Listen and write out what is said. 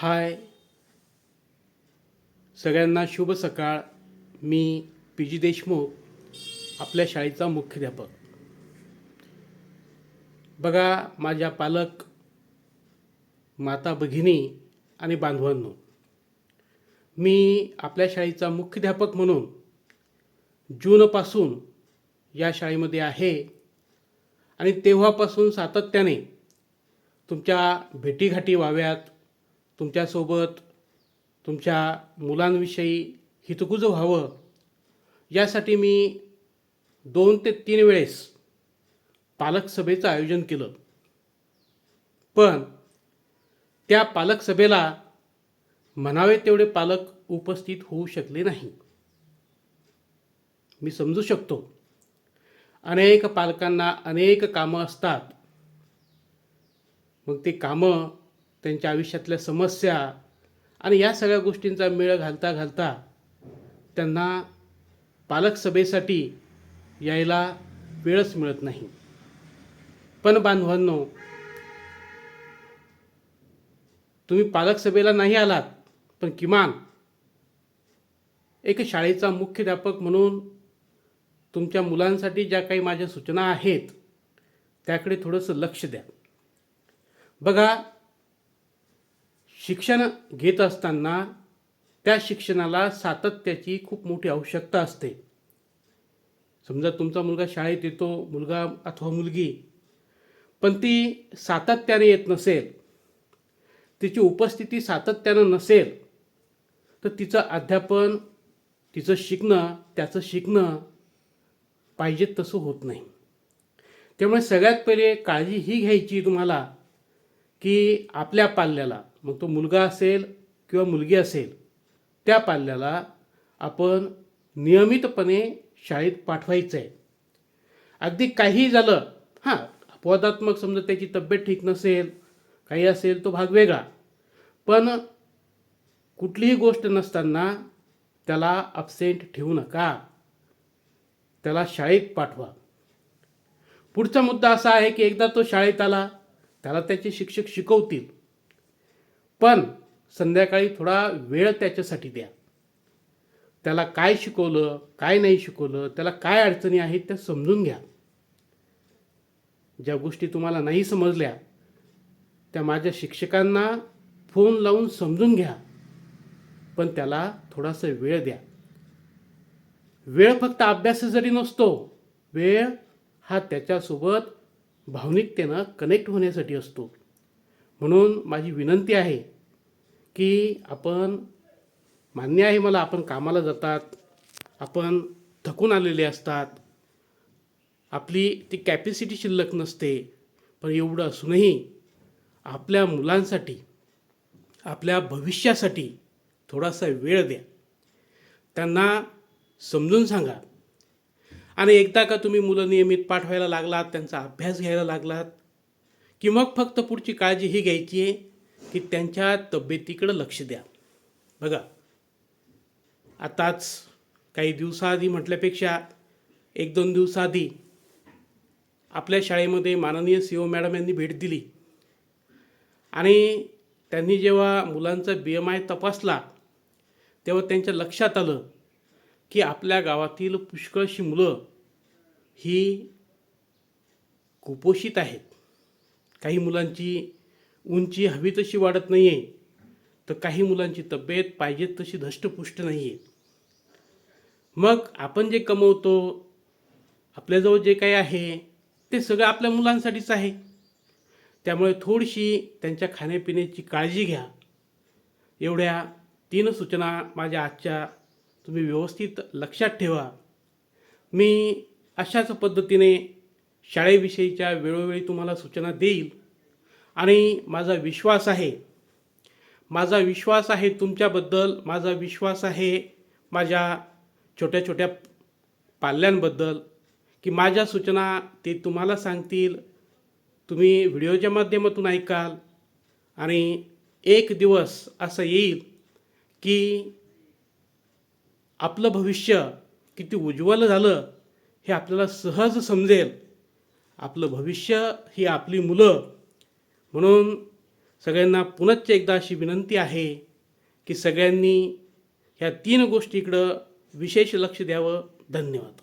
हाय. सगळ्यांना शुभ सकाळ. मी पी जी देशमुख आपल्या शाळेचा मुख्याध्यापक. बघा माझ्या पालक माता भगिनी आणि बांधवांनो. मी आपल्या शाळेचा मुख्याध्यापक म्हणून जूनपासून या शाळेमध्ये आहे. आणि तेव्हापासून सातत्याने तुमच्या भेटीघाटी व्हाव्यात. तुमच्यासोबत तुमच्या मुलांविषयी हितगुज व्हावं यासाठी मी दोन ते तीन वेळेस पालक सभेचं आयोजन केलं. पण त्या पालक सभेला म्हणावे तेवढे पालक उपस्थित होऊ शकले नाही. मी समजू शकतो. अनेक पालकांना अनेक कामं असतात. मग ते कामं त्यांच्या आयुष्यातल्या समस्या आणि या सगळ्या गोष्टींचा मेळ घालता घालता त्यांना पालक सभेसाठी यायला वेळच मिळत नाही. पण बांधवांनो तुम्ही पालक सभेला नाही आलात पण किमान एक शाळेचा मुख्याध्यापक म्हणून तुमच्या मुलांसाठी ज्या काही माझ्या सूचना आहेत त्याकडे थोडंसं लक्ष द्या. बघा शिक्षण घेत असताना त्या शिक्षणाला सातत्याची खूप मोठी आवश्यकता असते. समजा तुमचा मुलगा शाळेत येतो मुलगा अथवा मुलगी पण ती सातत्याने येत नसेल तिची उपस्थिती सातत्यानं नसेल तर तिचं अध्यापन तिचं शिकणं त्याचं शिकणं पाहिजे तसं होत नाही. त्यामुळे सगळ्यात पहिले काळजी ही घ्यायची तुम्हाला की आपल्या पाल्याला मग तो मुलगा असेल किंवा मुलगी असेल त्या पाल्याला आपण नियमितपणे शाळेत पाठवायचं आहे अगदी काही झालं हां अपवादात्मक समजा त्याची तब्येत ठीक नसेल काही असेल तो भाग वेगळा. पण कुठलीही गोष्ट नसताना त्याला अबसेंट ठेवू नका. त्याला शाळेत पाठवा. पुढचा मुद्दा असा आहे की एकदा तो शाळेत आला त्याला त्याचे शिक्षक शिकवतील. पण संध्याकाळी थोडा वेळ त्याच्यासाठी द्या. त्याला काय शिकवलं काय नाही शिकवलं त्याला काय अडचणी आहेत त्या समजून घ्या. ज्या गोष्टी तुम्हाला नाही समजल्या त्या माझ्या शिक्षकांना फोन लावून समजून घ्या. पण त्याला थोडासा वेळ द्या. वेळ फक्त अभ्यासासाठी नसतो वेळ हा त्याच्यासोबत भावनिकतेनं कनेक्ट होण्यासाठी असतो. म्हणून माझी विनंती आहे की आपण मान्य आहे मला आपण कामाला जातात आपण थकून आलेले असतात. आपली ती कॅपॅसिटी शिल्लक नसते पण एवढं असूनही आपल्या मुलांसाठी आपल्या भविष्यासाठी थोडासा वेळ द्या. त्यांना समजून सांगा. आणि एकदा का तुम्ही मुलं नियमित पाठवायला लागलात त्यांचा अभ्यास घ्यायला लागलात की मग फक्त पुढची काळजी ही घ्यायची आहे की त्यांच्या तब्येतीकडं लक्ष द्या. बघा आताच काही दिवसाआधी म्हटल्यापेक्षा एक दोन दिवसाआधी आपल्या शाळेमध्ये माननीय सी ओ मॅडम यांनी भेट दिली. आणि त्यांनी जेव्हा मुलांचा बी एम आय तपासला तेव्हा त्यांच्या लक्षात आलं की आपल्या गावातील पुष्कळशी मुलं ही कुपोषित आहेत. काही मुलांची उंची हवी तशी वाढत नाही आहे तर काही मुलांची तब्येत पाहिजे तशी धष्टपुष्ट नाही आहे मग आपण जे कमवतो आपल्याजवळ जे काही आहे ते सगळं आपल्या मुलांसाठीच आहे. त्यामुळे थोडीशी त्यांच्या खाण्यापिण्याची काळजी घ्या. एवढ्या तीन सूचना माझ्या आजच्या तुम्ही व्यवस्थित लक्षात ठेवा. मी अशाच पद्धतीने शाळेविषयीच्या वेळोवेळी तुम्हाला सूचना देईल. आणि माझा विश्वास आहे माझा विश्वास आहे तुमच्याबद्दल माझा विश्वास आहे माझ्या छोट्या छोट्या पाल्यांबद्दल की माझ्या सूचना ते तुम्हाला सांगतील. तुम्ही व्हिडिओच्या माध्यमातून ऐकाल आणि एक दिवस असं येईल की आपलं भविष्य किती उज्ज्वल झालं हे आपल्याला सहज समजेल. आपलं भविष्य ही आपली मुलं. म्हणून सगळ्यांना पुनश्च एकदा अशी विनंती आहे की सगळ्यांनी ह्या तीन गोष्टीकडं विशेष लक्ष द्यावं. धन्यवाद.